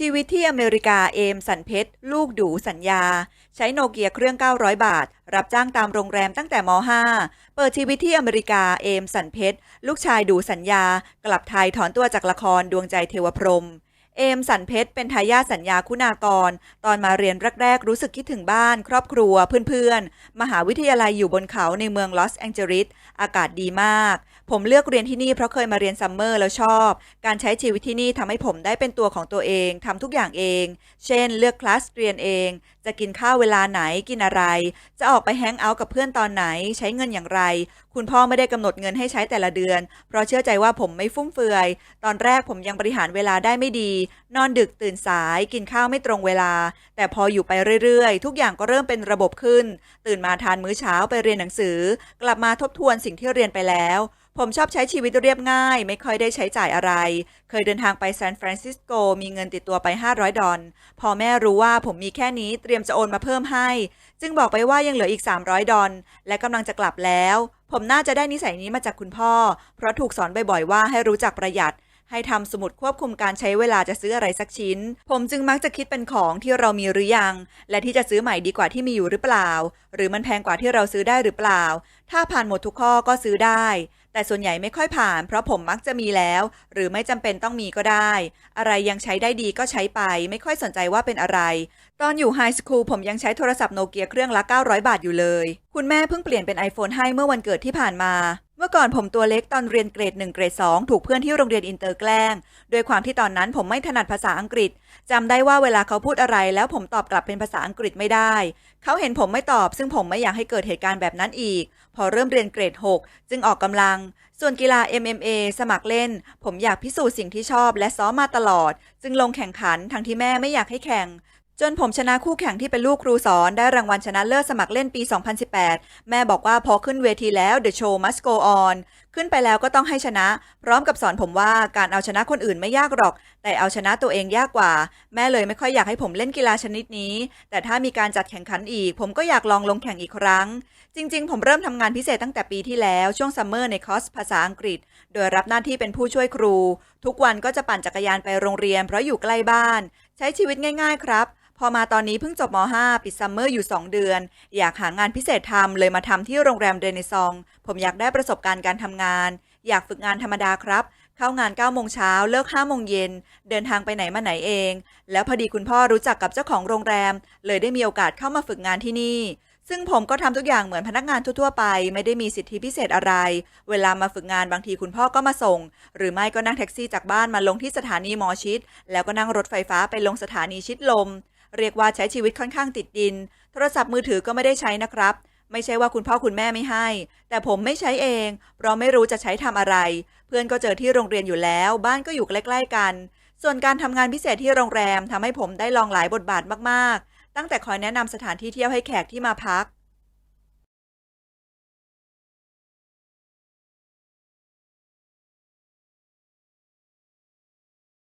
ชีวิตที่อเมริกาเอมสันเพชร ลูกดูสัญญา ใช้โนเกียเครื่อง 900 บาท รับจ้างตามโรงแรมตั้งแต่ม .5 เปิดชีวิตที่อเมริกาเอมสันเพชร ลูกชายดูสัญญา กลับไทยถอนตัวจากละครดวงใจเทวพรหม เอมสันเพชรเป็นทายาทสัญญาคุณากร ตอนมาเรียนแรก ๆ รู้สึกคิดถึงบ้าน ครอบครัวเพื่อนๆ มหาวิทยาลัยอยู่บนเขาในเมืองลอสแองเจลิสอากาศดีมาก ผมเลือกเรียนที่นี่เพราะเคยมาเรียนซัมเมอร์แล้วชอบ การใช้ชีวิตที่นี่ทำให้ผมได้เป็นตัวของตัวเองทำทุกอย่างเอง เช่น เลือกคลาสเรียนเอง จะกินข้าวเวลาไหนกินอะไร จะออกไปแฮงเอาท์กับเพื่อนตอนไหน ใช้เงินอย่างไร คุณพ่อไม่ได้กำหนดเงินให้ใช้แต่ละเดือน เพราะเชื่อใจว่าผมไม่ฟุ่มเฟือย ตอนแรกผมยังบริหารเวลาได้ไม่ดี นอนดึกตื่นสาย กินข้าวไม่ตรงเวลา แต่พออยู่ไปเรื่อยๆ ทุกอย่างก็เริ่มเป็นระบบขึ้น ตื่นมาทานมื้อเช้าไปเรียนหนังสือ กลับมาทบทวนสิ่งที่เรียนไปแล้ว ผมชอบใช้ชีวิตเรียบง่าย ไม่ค่อยได้ใช้จ่ายอะไร เคยเดินทางไปซานฟรานซิสโก มีเงินติดตัวไป 500 ดอลพอแม่รู้ว่าผมมีแค่นี้เตรียมจะโอนมาเพิ่มให้ จึงบอกไปว่ายังเหลืออีก 300 ดอลและกำลังจะกลับแล้ว ผมน่าจะได้นิสัยนี้มาจากคุณพ่อ เพราะถูกสอนบ่อยๆว่าให้รู้จักประหยัด ให้ทำสมุดควบคุมการใช้เวลาจะซื้ออะไรสักชิ้น ผมจึงมักจะคิดเป็นของที่เรามีหรือยัง และที่จะซื้อใหม่ดีกว่าที่มีอยู่หรือเปล่า หรือมันแพงกว่าที่เราซื้อได้หรือเปล่า ถ้าผ่านหมดทุกข้อก็ซื้อได้ แต่ส่วนใหญ่ไม่ค่อยผ่าน เพราะผมมักจะมีแล้ว หรือไม่จำเป็นต้องมีก็ได้ อะไรยังใช้ได้ดีก็ใช้ไป ไม่ค่อยสนใจว่าเป็นอะไร ตอนอยู่ไฮสคูลผมยังใช้โทรศัพท์โนเกียเครื่องละ 900 บาทอยู่เลย คุณแม่เพิ่งเปลี่ยนเป็น iPhone ให้เมื่อวันเกิดที่ผ่านมา มื่อก่อนผมตัวเล็กตอนเรียนเกรด1เกรด2ถูกเพื่อนที่โรงเรียนอินเตอร์แกล้งด้วยความที่ตอนนั้นผมไม่ถนัดภาษาอังกฤษจำได้ว่าเวลาเขาพูดอะไร แล้วผมตอบกลับเป็นภาษาอังกฤษไม่ได้ เขาเห็นผมไม่ตอบ ซึ่งผมไม่อยากให้เกิดเหตุการณ์แบบนั้นอีก พอเริ่มเรียนเกรด 6 จึงออกกำลัง ส่วนกีฬา MMA สมัครเล่น ผมอยากพิสูจน์สิ่งที่ชอบ และซ้อมมาตลอด จึงลงแข่งขันทั้งที่แม่ไม่อยากให้แข่ง จนผมชนะคู่แข่งที่เป็นลูกครูสอนได้รางวัลชนะเลิศสมัครเล่นปี 2018 แม่บอกว่าพอขึ้นเวทีแล้ว The show must go on ขึ้นไปแล้วก็ต้องให้ชนะ พร้อมกับสอนผมว่าการเอาชนะคนอื่นไม่ยากหรอก แต่เอาชนะตัวเองยากกว่า แม่เลยไม่ค่อยอยากให้ผมเล่นกีฬาชนิดนี้ แต่ถ้ามีการจัดแข่งขันอีก ผมก็อยากลองลงแข่งอีกครั้ง จริง ๆ ผมเริ่มทำงานพิเศษตั้งแต่ปีที่แล้วช่วงซัมเมอร์ในคอร์สภาษาอังกฤษ โดยรับหน้าที่เป็นผู้ช่วยครู ทุกวันก็จะปั่นจักรยานไปโรงเรียน เพราะอยู่ใกล้บ้าน ใช้ชีวิตง่าย ๆ ครับ พอมาตอนนี้เพิ่งจบม .5 ปิดซัมเมอร์อยู่ 2 เดือน อยากหางานพิเศษทำเลยมาทำที่โรงแรมเรเนซอง ผมอยากได้ประสบการณ์การทำงาน อยากฝึกงานธรรมดาครับ เข้างาน9โมงเช้าเลิก5โมงเย็น เดินทางไปไหนมาไหนเอง แล้วพอดีคุณพ่อรู้จักกับเจ้าของโรงแรม เลยได้มีโอกาสเข้ามาฝึกงานที่นี่ ซึ่งผมก็ทำทุกอย่างเหมือนพนักงานทั่วๆไป ไม่ได้มีสิทธิพิเศษอะไร เวลามาฝึกงานบางทีคุณพ่อก็มาส่ง หรือไม่ก็นั่งแท็กซี่จากบ้านมาลงที่สถานีมอชิด แล้วก็นั่งรถไฟฟ้าไปลงสถานีชิดลม เรียกว่าใช้ชีวิตค่อนข้างติดดิน โทรศัพท์มือถือก็ไม่ได้ใช้นะครับ ไม่ใช่ว่าคุณพ่อคุณแม่ไม่ให้ แต่ผมไม่ใช้เอง เพราะไม่รู้จะใช้ทำอะไร เพื่อนก็เจอที่โรงเรียนอยู่แล้ว บ้านก็อยู่ใกล้ ๆ กัน ส่วนการทำงานพิเศษที่โรงแรมทำให้ผมได้ลองหลายบทบาทมากๆ ตั้งแต่คอยแนะนำสถานที่เที่ยวให้แขกที่มาพัก